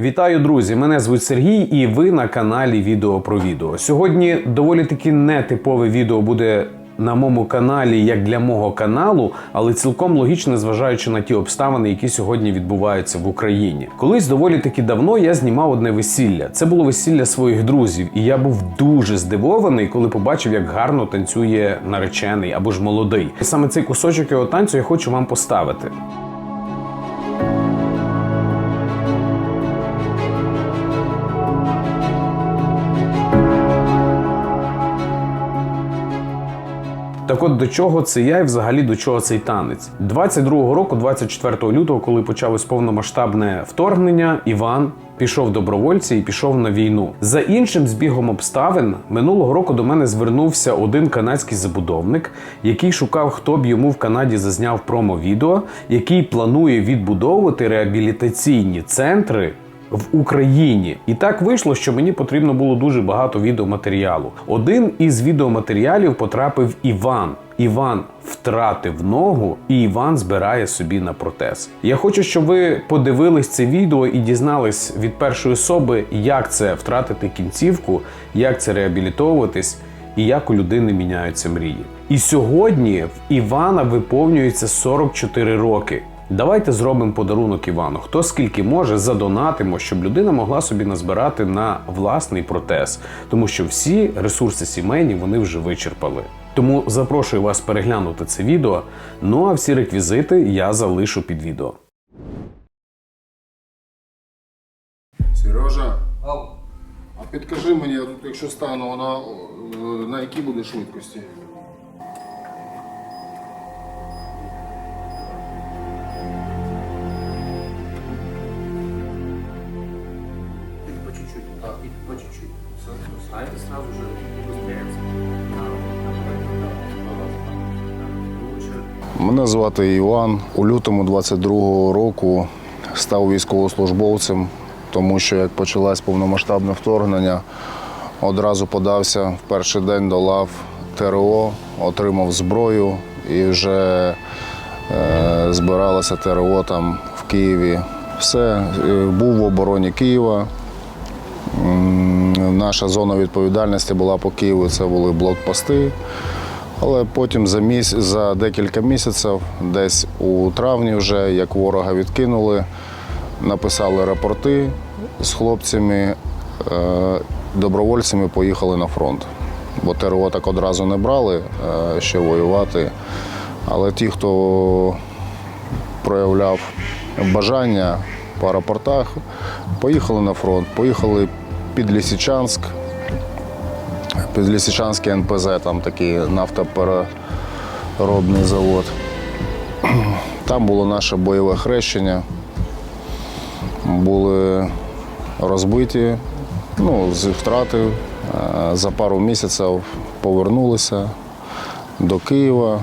Вітаю, друзі! Мене звуть Сергій, і ви на каналі Відео про відео. Сьогодні доволі таки нетипове відео буде на моєму каналі, як для мого каналу, але цілком логічно, зважаючи на ті обставини, які сьогодні відбуваються в Україні. Колись доволі таки давно я знімав одне весілля. Це було весілля своїх друзів, і я був дуже здивований, коли побачив, як гарно танцює наречений або ж молодий. І саме цей кусочок його танцю я хочу вам поставити. Так от до чого це я і взагалі до чого цей танець? 22-го року, 24 лютого, коли почалось повномасштабне вторгнення, Іван пішов добровольці і пішов на війну. За іншим збігом обставин минулого року до мене звернувся один канадський забудовник, який шукав, хто б йому в Канаді зазняв промо-відео, який планує відбудовувати реабілітаційні центри в Україні. І так вийшло, що мені потрібно було дуже багато відеоматеріалу. Один із відеоматеріалів потрапив Іван. Іван втратив ногу, і Іван збирає собі на протез. Я хочу, щоб ви подивились це відео і дізнались від першої особи, як це втратити кінцівку, як це реабілітовуватись і як у людини міняються мрії. І сьогодні в Івана виповнюється 44 роки. Давайте зробимо подарунок Івану. Хто скільки може, задонатимо, щоб людина могла собі назбирати на власний протез, тому що всі ресурси сімейні вони вже вичерпали. Тому запрошую вас переглянути це відео. Ну а всі реквізити я залишу під відео. Сережа, а підкажи мені, якщо стану, вона е, на якій буде швидкості? А это сразу же убыстряется. Мене звати Іван. У лютому 22-го року став військовослужбовцем, тому що як почалось повномасштабне вторгнення, одразу подався в перший день до лав ТРО, отримав зброю і вже е, збиралося ТРО там в Києві. Все, е, був в обороні Києва. Наша зона відповідальності була по Києву, це були блокпости. Але потім за, міс... за декілька місяців, десь у травні, вже як ворога відкинули, написали рапорти з хлопцями, е, добровольцями поїхали на фронт. Бо ТРО так одразу не брали е, ще воювати. Але ті, хто проявляв бажання по рапортах, поїхали на фронт, поїхали під Лісичанськ, під Лісичанський НПЗ, там такий нафтопереробний завод. Там було наше бойове хрещення, були розбиті, ну, з втрати. Е, За пару місяців повернулися до Києва.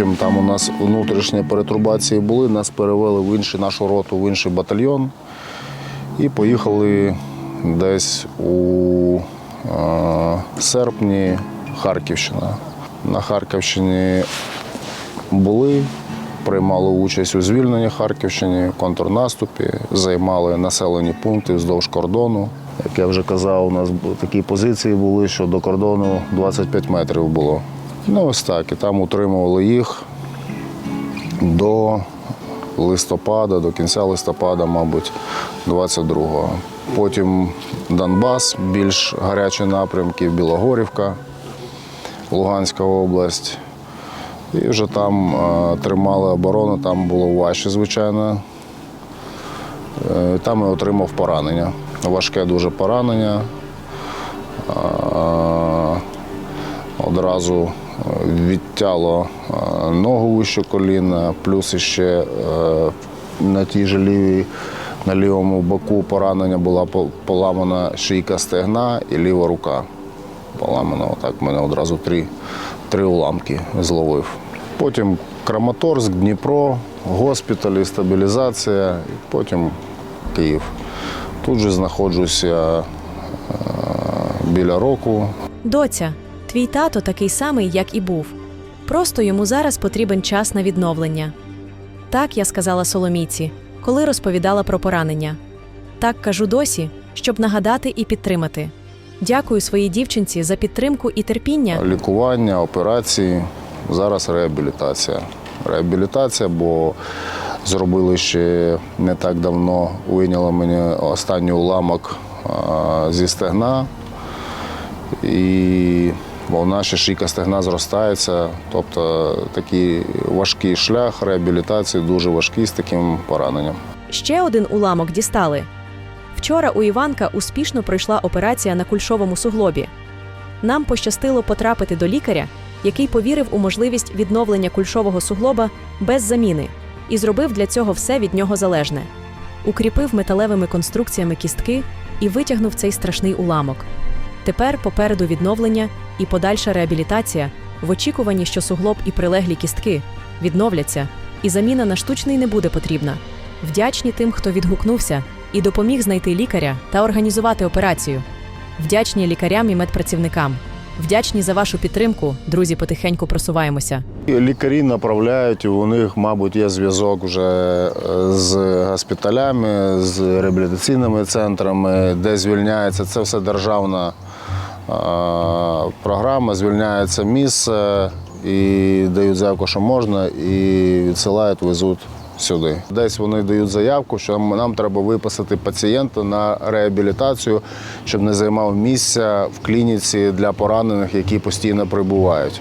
Потім там у нас внутрішні перетрубації були, нас перевели в інший нашу роту, в інший батальйон і поїхали десь у е, серпні Харківщина. На Харківщині були, приймали участь у звільненні Харківщини, контрнаступі, займали населені пункти вздовж кордону. Як я вже казав, у нас такі позиції були, що до кордону 25 метрів було. Ну, ось так. І там утримували їх до листопада, до кінця листопада, мабуть, 22-го. потім Донбас, більш гарячі напрямки, Білогорівка, Луганська область. І вже там е, тримали оборону, там було важче, звичайно. Е, Там я отримав поранення. Важке дуже поранення. Е, Одразу е, відтяло е, ногу вище коліна, плюс ще е, на тій же лівій, на лівому боку поранення була поламана шийка стегна і ліва рука. Поламана. Отак в мене одразу три, три уламки зловив. Потім Краматорськ, Дніпро, госпіталі, стабілізація, потім Київ. Тут же знаходжуся е, біля року. Доця, твій тато такий самий, як і був. Просто йому зараз потрібен час на відновлення. Так я сказала Соломійці, коли розповідала про поранення. Так кажу досі, щоб нагадати і підтримати. Дякую своїй дівчинці за підтримку і терпіння. Лікування, операції, зараз реабілітація. Реабілітація, бо зробили ще не так давно, вийняли мені останній уламок зі стегна. І вона ще шийка стегна зростається. Тобто такий важкий шлях реабілітації, дуже важкий з таким пораненням. Ще один уламок дістали. Вчора у Іванка успішно пройшла операція на кульшовому суглобі. Нам пощастило потрапити до лікаря, який повірив у можливість відновлення кульшового суглоба без заміни і зробив для цього все від нього залежне. Укріпив металевими конструкціями кістки і витягнув цей страшний уламок. Тепер попереду відновлення і подальша реабілітація в очікуванні, що суглоб і прилеглі кістки відновляться, і заміна на штучний не буде потрібна. Вдячні тим, хто відгукнувся і допоміг знайти лікаря та організувати операцію. Вдячні лікарям і медпрацівникам. Вдячні за вашу підтримку. Друзі, потихеньку просуваємося. Лікарі направляють, у них, мабуть, є зв'язок вже е, з госпіталями, з реабілітаційними центрами, де звільняється. Це все державна програма, звільняється місце і дають заявку, що можна, і відсилають, везуть сюди. Десь вони дають заявку, що нам- треба виписати пацієнта на реабілітацію, щоб не займав місця в клініці для поранених, які постійно прибувають.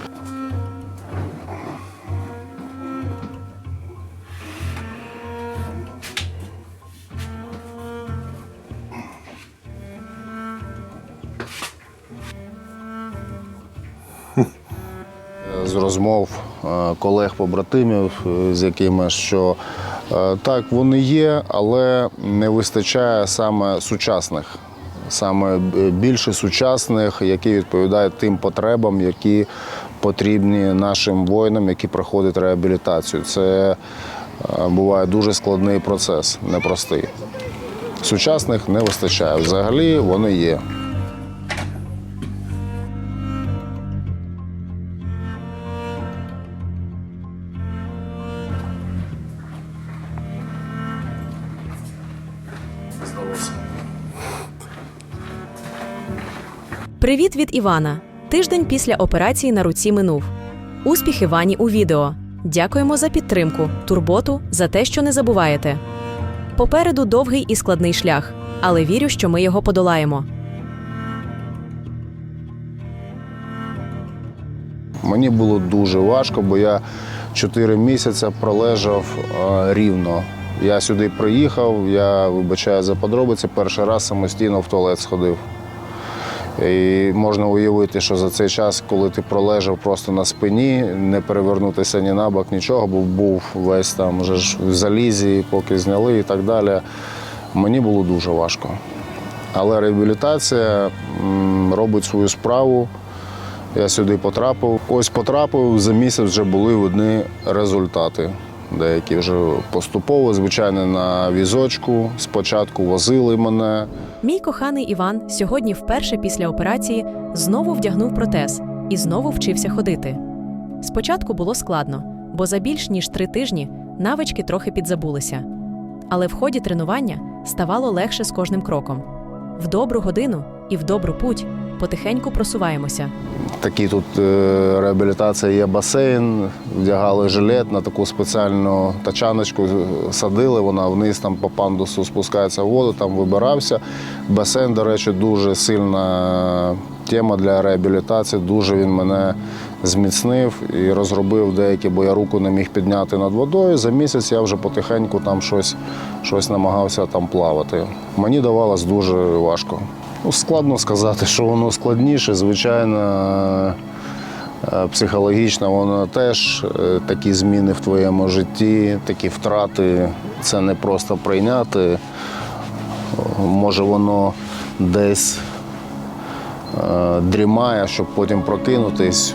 З розмов е, колег-побратимів, е, з якими що е, так, вони є, але не вистачає саме сучасних, саме більше сучасних, які відповідають тим потребам, які потрібні нашим воїнам, які проходять реабілітацію. Це буває дуже складний процес, непростий. Сучасних не вистачає. Взагалі вони є. Привіт від Івана. Тиждень після операції на руці минув. Успіх Івані у відео. Дякуємо за підтримку, турботу, за те, що не забуваєте. Попереду довгий і складний шлях, але вірю, що ми його подолаємо. Мені було дуже важко, бо я 4 місяці пролежав е, рівно. Я сюди приїхав, я вибачаю за подробиці, перший раз самостійно в туалет сходив. І можна уявити, що за цей час, коли ти пролежав просто на спині, не перевернутися ні на бок, нічого, бо був весь там вже ж в залізі, поки зняли і так далі. Мені було дуже важко. Але реабілітація робить свою справу. Я сюди потрапив. Ось потрапив, за місяць вже були видні результати. Деякі вже поступово, звичайно, на візочку. Спочатку возили мене. Мій коханий Іван сьогодні вперше після операції знову вдягнув протез і знову вчився ходити. Спочатку було складно, бо за більш ніж три тижні навички трохи підзабулися. Але в ході тренування ставало легше з кожним кроком. В добру годину і в добру путь потихеньку просуваємося. Такі тут е, реабілітація є басейн, вдягали жилет на таку спеціальну тачаночку, е, садили, вона вниз там по пандусу спускається в воду, там вибирався. Басейн, до речі, дуже сильна тема для реабілітації. Дуже він мене зміцнив і розробив деякі, бо я руку не міг підняти над водою. За місяць я вже потихеньку там щось, щось намагався там плавати. Мені давалось дуже важко. Ну, складно сказати, що воно складніше. Звичайно, е, психологічно воно теж е, такі зміни в твоєму житті, такі втрати. Це не просто прийняти. Може, воно десь е, дрімає, щоб потім прокинутись.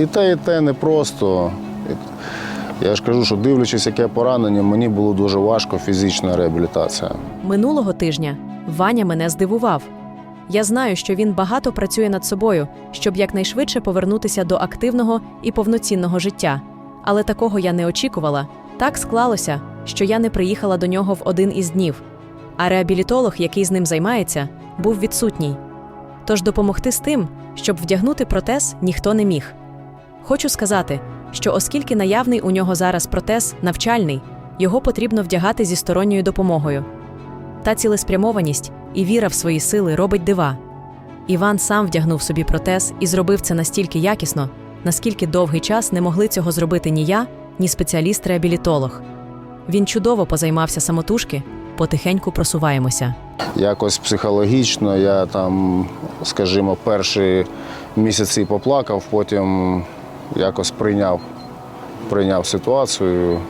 І те, і те не просто. Я ж кажу, що дивлячись, яке поранення, мені було дуже важко фізична реабілітація. Минулого тижня Ваня мене здивував. Я знаю, що він багато працює над собою, щоб якнайшвидше повернутися до активного і повноцінного життя. Але такого я не очікувала. Так склалося, що я не приїхала до нього в один із днів. А реабілітолог, який з ним займається, був відсутній. Тож допомогти з тим, щоб вдягнути протез, ніхто не міг. Хочу сказати, що оскільки наявний у нього зараз протез навчальний, його потрібно вдягати зі сторонньою допомогою. Та цілеспрямованість і віра в свої сили робить дива. Іван сам вдягнув собі протез і зробив це настільки якісно, наскільки довгий час не могли цього зробити ні я, ні спеціаліст-реабілітолог. Він чудово позаймався самотужки, потихеньку просуваємося. Якось психологічно я там, скажімо, перші місяці поплакав, потім якось прийняв, прийняв ситуацію,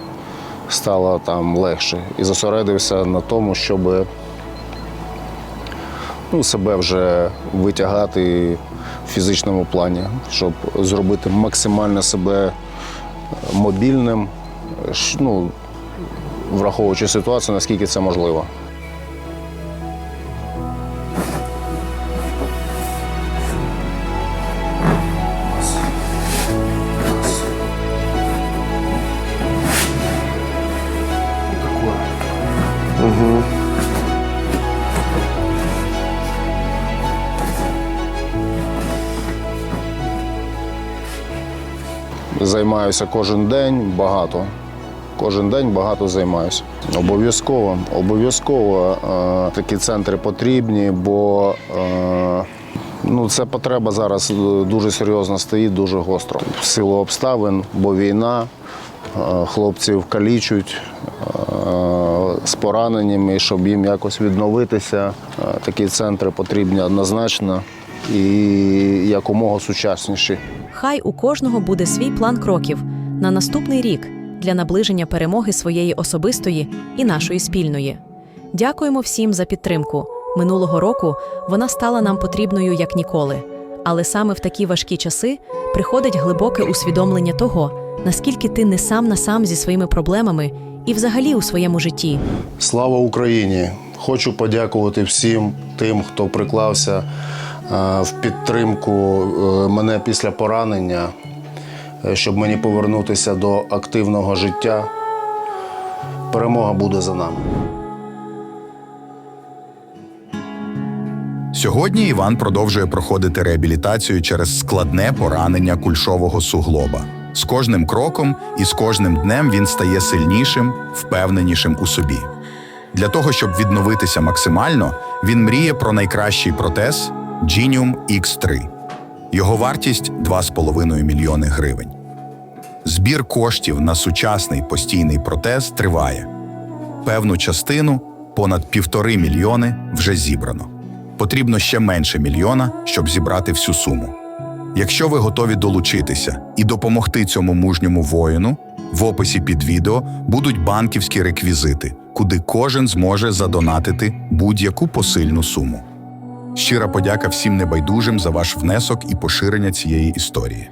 стало там легше. І зосередився на тому, щоб ну, себе вже витягати в фізичному плані, щоб зробити максимально себе мобільним, ну, враховуючи ситуацію, наскільки це можливо. Займаюся кожен день багато. Кожен день багато займаюся. Обов'язково, обов'язково е, такі центри потрібні, бо е, ну, це потреба зараз дуже серйозно стоїть, дуже гостро. В силу обставин, бо війна, е, хлопців калічуть е, з пораненнями, щоб їм якось відновитися. е, Такі центри потрібні однозначно і якомога сучасніші. Хай у кожного буде свій план кроків на наступний рік для наближення перемоги своєї особистої і нашої спільної. Дякуємо всім за підтримку. Минулого року вона стала нам потрібною як ніколи. Але саме в такі важкі часи приходить глибоке усвідомлення того, наскільки ти не сам на сам зі своїми проблемами і взагалі у своєму житті. Слава Україні! Хочу подякувати всім тим, хто приклався в підтримку е, мене після поранення, е, щоб мені повернутися до активного життя. Перемога буде за нами. Сьогодні Іван продовжує проходити реабілітацію через складне поранення кульшового суглоба. З кожним кроком і з кожним днем він стає сильнішим, впевненішим у собі. Для того, щоб відновитися максимально, він мріє про найкращий протез Genium X3. Його вартість 2,5 мільйони гривень. Збір коштів на сучасний постійний протез триває. Певну частину понад півтори мільйони вже зібрано. Потрібно ще менше мільйона, щоб зібрати всю суму. Якщо ви готові долучитися і допомогти цьому мужньому воїну, в описі під відео будуть банківські реквізити, куди кожен зможе задонатити будь-яку посильну суму. Щира подяка всім небайдужим за ваш внесок і поширення цієї історії.